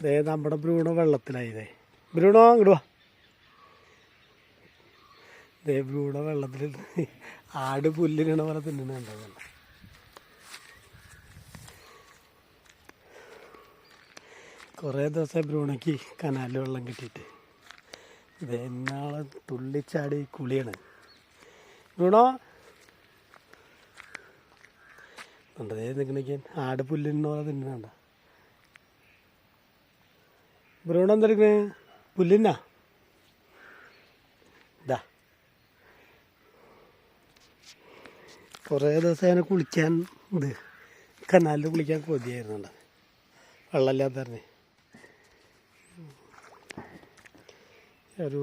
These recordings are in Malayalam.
ദേ നമ്മുടെ ബ്രൂണോ വെള്ളത്തിലായതേ ബ്രൂണോ അങ്ങോട്ട് വാ. ദേ ബ്രൂണോ വെള്ളത്തിൽ ആട് പുല്ലിനണ പോലെ തിന്നണുണ്ടോ കുറേ ദിവസം ബ്രൂണയ്ക്ക് കനാലിൽ വെള്ളം കിട്ടിയിട്ട്. ഇത് എന്നാളെ തുള്ളിച്ചാടി കുളിയാണ്. ബ്രൂണോ? ഉണ്ടതേ നിൽക്കണേക്കാൻ ആട് പുല്ലിനോ പോലെ തിന്നണ്ട ബ്രൂണോ എന്തെടുക്കണേ? പുല്ലിനാ ഇതാ കുറേ ദിവസം അതിനെ കുളിക്കാൻ ഇത് കനാലിൽ കുളിക്കാൻ കൊതിയായിരുന്നുണ്ട്. വെള്ളമില്ലാത്തറിഞ്ഞ് ഒരു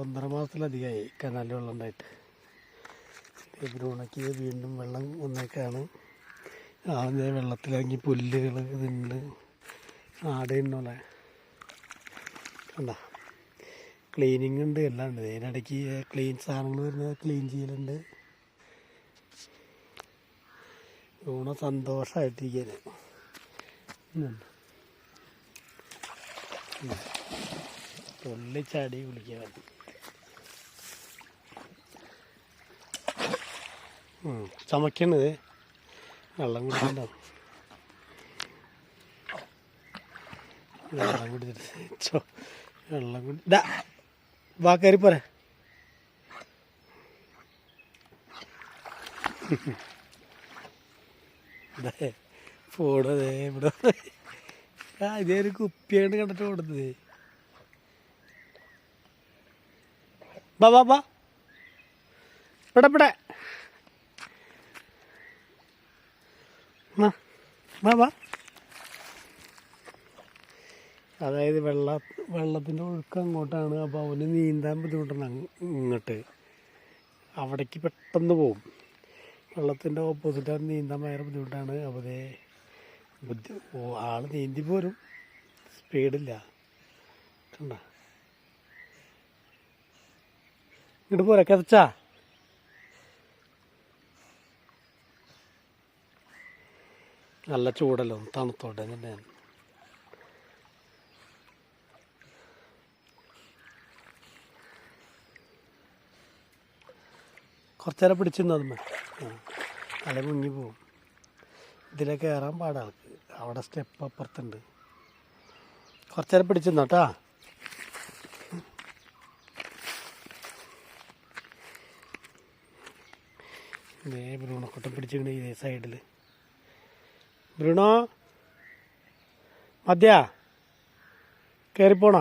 ഒന്നര മാസത്തിലധികമായി കനാലിൽ വെള്ളം ഉണ്ടായിട്ട്. ബ്രൂണയ്ക്ക് വീണ്ടും വെള്ളം വന്നേക്കാണ്. ആദ്യം വെള്ളത്തിലിറങ്ങി പുല്ലുകൾ ഇതുണ്ട് ആടയുണ്ടോളെ കണ്ട. ക്ലീനിങ് ഉണ്ട് എല്ലാം ഉണ്ട്. ഇതിനിടയ്ക്ക് ക്ലീൻ സാധനങ്ങൾ വരുന്നത് ക്ലീൻ ചെയ്യലുണ്ട്. ഊണ സന്തോഷമായിട്ടിരിക്കുന്നത് തുള്ളിച്ചാടി കുളിക്കാൻ. ചമക്കണത് വെള്ളം കുടിക്കണ്ടോ? വെള്ളം കുടിച്ചിട്ട് വെള്ളം കയറി പോരെ. ദേ, ഫോണ് ഇവിടെ. ഇതേ ഒരു കണ്ടിട്ട് കൊടുത്തത് ബാ ബാ ഇവിടെ ഇവിടെ. വാ. അതായത് വെള്ള വെള്ളത്തിന്റെ ഒഴുക്ക് അങ്ങോട്ടാണ്. അപ്പോൾ അവന് നീന്താൻ ബുദ്ധിമുട്ടാണ് ഇങ്ങോട്ട്. അവിടേക്ക് പെട്ടെന്ന് പോകും വെള്ളത്തിന്റെ ഓപ്പോസിറ്റാണ് നീന്താൻ ഭയങ്കര ബുദ്ധിമുട്ടാണ്. അപ്പോൾ ബുദ്ധി ആൾ നീന്തി പോരും. സ്പീഡില്ല. കണ്ട. ഇങ്ങോട്ട് പോരാ കതച്ചാ. നല്ല ചൂടല്ലോ? തണുത്തോട്ടെ തന്നെ കുറച്ചേരം പിടിച്ചിരുന്നു അതുമ്മ അല്ലെ മുങ്ങി പോവും. ഇതിലെ കയറാൻ പാടാൾക്ക് അവിടെ സ്റ്റെപ്പ് അപ്പുറത്തുണ്ട്. കുറച്ചേരം പിടിച്ചിരുന്നു കേട്ടാ. ഇതേ ബ്രൂണക്കൊട്ടം പിടിച്ചിങ്ങനെ ഇതേ സൈഡിൽ ബ്രൂണോ മധ്യ കയറിപ്പോണ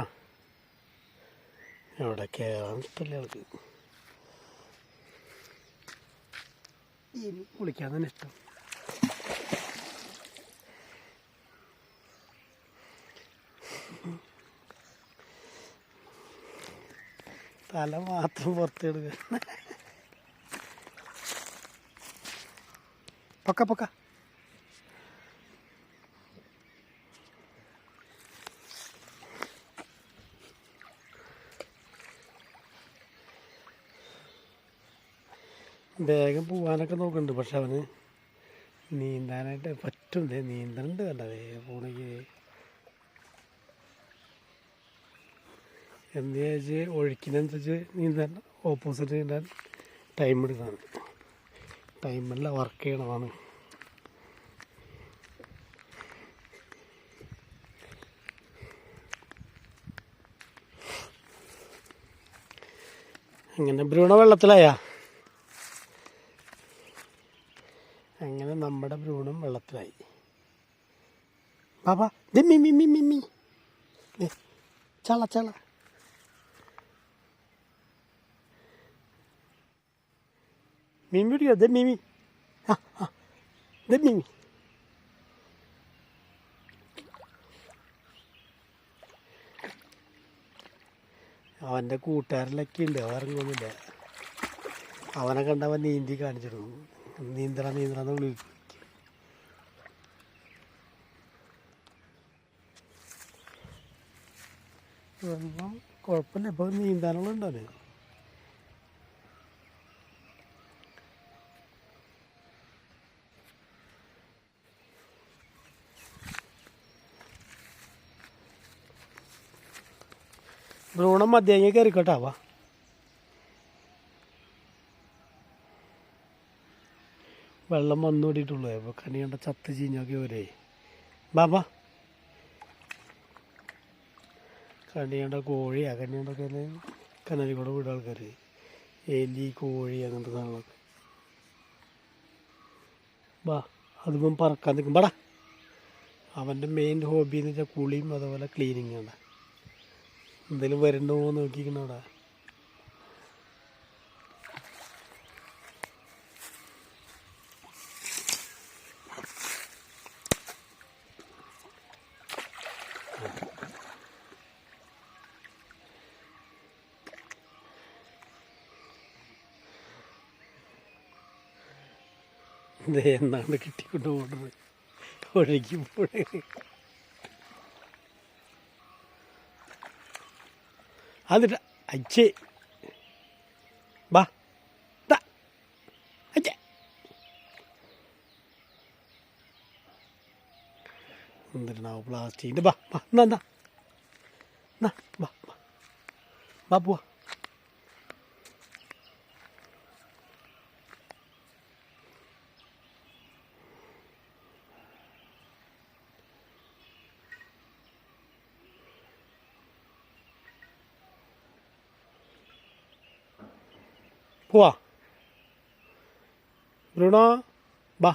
എവിടെ കയറാൻ ഇഷ്ടമല്ല ആൾക്ക്? ഇനി കുളിക്കാൻ തന്നെ ഇഷ്ടം. തല മാത്രം പുറത്തെടുക്കുക പൊക്ക പൊക്ക. വേഗം പോകാനൊക്കെ നോക്കുന്നുണ്ട്. പക്ഷെ അവന് നീന്താനായിട്ട് പറ്റും. നീന്തലുണ്ട് വേഗം പോണെങ്കിൽ എന്ത് ചോദിച്ച് ഒഴുക്കിനനുസരിച്ച് നീന്താൻ ഓപ്പോസിറ്റ് നീന്താൻ ടൈം എടുക്കണം. ടൈമല്ല വർക്ക് ചെയ്യണതാണ് അങ്ങനെ ബ്രൂണ വെള്ളത്തിലായാ അങ്ങനെ നമ്മുടെ ഭ്രൂണും വെള്ളത്തിലായി. ബാബാ ദേ മിമ്മി മിമ്മി ചള ചള. മീൻ പിടിക്കുക ദേ മീമി ആ ആ. ദേ അവന്റെ കൂട്ടുകാരിലൊക്കെ ഉണ്ട്. അവരങ്ങൊന്നുമില്ല അവനെ കണ്ടവൻ നീന്തി കാണിച്ചിടും. നീന്തറ നീന്തറ എന്ന് വിളിക്കും. വെള്ളം കുഴപ്പമില്ല. ഇപ്പോൾ നീന്താനുള്ള ഉണ്ടല്ലോ ഭ്രൂണം മധ്യാങ്ങി കയറിക്കോട്ടാവാ വെള്ളം വന്നോടിയിട്ടുള്ളൂ അപ്പോൾ കണി കണ്ട ചത്ത് ചീഞ്ഞൊക്കെ ഒരേ ബാ. കണ്ട കോഴിയാ കണി കണ്ടൊക്കെ കനാലിൽ കൂടെ വീട് ആൾക്കാർ എലി കോഴി അങ്ങനത്തെ സാധനങ്ങളൊക്കെ. ബാ അതിപ്പം പറക്കാൻ നിൽക്കും. ബാടാ അവന്റെ മെയിൻ ഹോബി എന്ന് വെച്ചാൽ കുളിയും അതുപോലെ ക്ലീനിങ്ങാണ് എന്തെങ്കിലും വരണ്ടോ എന്ന് എന്നാണ് കിട്ടിക്കൊണ്ട് പോകുന്നത്. ഒഴുകി പോണേ. അതിട്ട അച്ഛേ ബാ. അച്ഛ. എന്തിനാ പ്ലാസ്റ്റിക്കിന്റെ ബാ ബാ. എന്നാ. എന്നാ ബാ ബാ. ബാ പോവാ. പോവാ ബ്രൂണോ ബാ.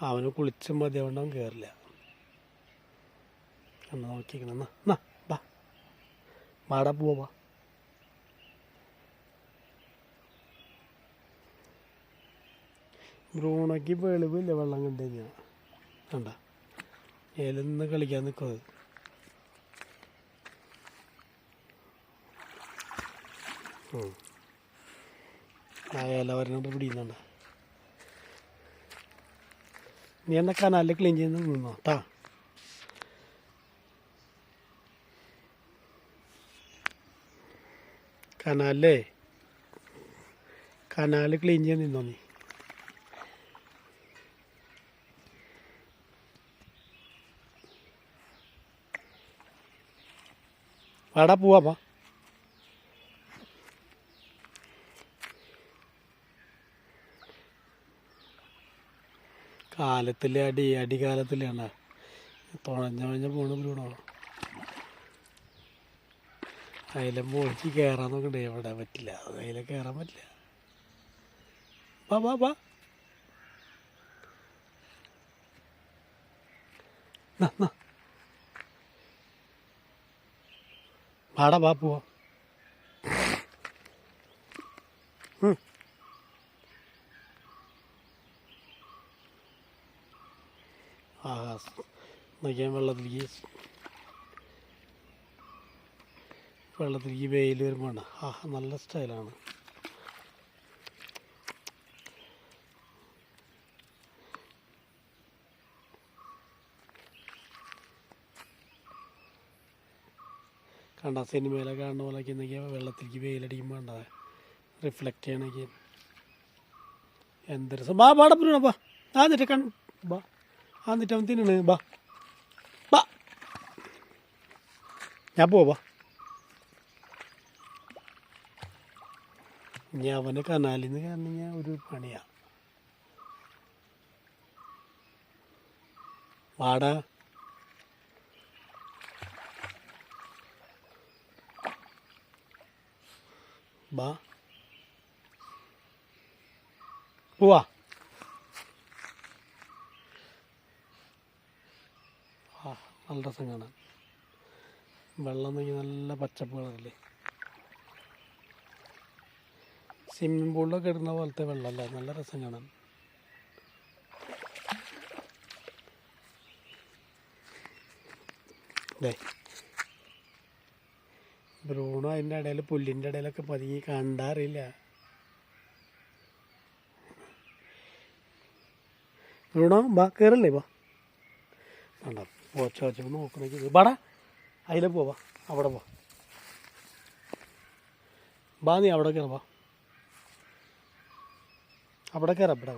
അവന് കുളിച്ച മതി അവൻ കയറില്ല എന്നാ നോക്കിക്കണം എന്നാ എന്നാ ബാ. വാടാ പോവാ വാ. ബ്രൂണയ്ക്ക് വെളിവില്ല വെള്ളം കണ്ടു കഴിഞ്ഞാൽ കണ്ട? ഏലൊന്ന് കളിക്കാൻ നിൽക്കുന്നത്. ആ ഇല വരണ പിടിക്കുന്നുണ്ട്. നീ എന്നാ കനാലിൽ ക്ലീൻ ചെയ്യുന്ന നിന്നോ? ട്ടാ കനാലേ കനാല് ക്ലീൻ ചെയ്യാൻ നിന്നോ നീ? വാടാ പോവാ കാലത്തിലെ അടി അടികാലത്തിലാണ് തുഴഞ്ഞുഴഞ്ഞ പോണ ബ്രൂണോ? അതിലെ മുകളിലേക്ക് കയറാൻ നോക്കണ്ടേ? എവിടെ പറ്റില്ല. അതിലെ കയറാൻ പറ്റില്ല. ബാ ബാ ബാ ബാ പോവാ ആ നോക്കിയാൽ വെള്ളത്തിലേക്ക് വെള്ളത്തിലേക്ക് വെയിൽ വരുമ്പോൾ ആ നല്ല സ്റ്റൈലാണ്. കണ്ട സിനിമയിലൊക്കെ കാണുന്ന പോലെയൊക്കെ എന്തൊക്കെയാ വെള്ളത്തിലേക്ക് വെയിലടിക്കുമ്പോൾ കണ്ട റിഫ്ലക്റ്റ് ചെയ്യണമെങ്കിൽ എന്തൊരു ബാ പാടപ്പുരണപ്പാ ആ നിന്റെ കണ്ണു ബാ എന്നിട്ട് അവൻ ബാ. ബാ. ഞാൻ പോവാ ഇനി അവന് കനാലിൽ നിന്ന് കാരണം ഒരു പണിയാ. വാടാ. ബാ. പോവാ ആ നല്ല രസം കാണാൻ വെള്ളം നോക്കി നല്ല പച്ചപ്പ് കളറില്ലേ സ്വിമ്മിംഗ് പൂളിലൊക്കെ ഇടുന്ന പോലത്തെ വെള്ളമല്ല നല്ല രസം കാണാൻ ദേ. ബ്രൂണോ അതിന്റെ ഇടയിൽ പുല്ലിന്റെ ഇടയിലൊക്കെ പതുങ്ങി കണ്ടറിയില്ല ബ്രൂണോ ബാ കയറല്ലേ ബാ വേണ്ട പോച്ച വെച്ചപ്പോൾ നോക്കണേക്ക് ബാടാ അതിലെ പോവാ അവിടെ പോ. ബാ നീ അവിടെ കയറാം ബാ അവിടെ കയറാം ഇവിടെ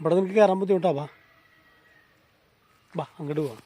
ഇവിടെ നിനക്ക് കയറാൻ ബുദ്ധിമുട്ടാ ബാ ബാ അങ്ങോട്ട് പോവാം.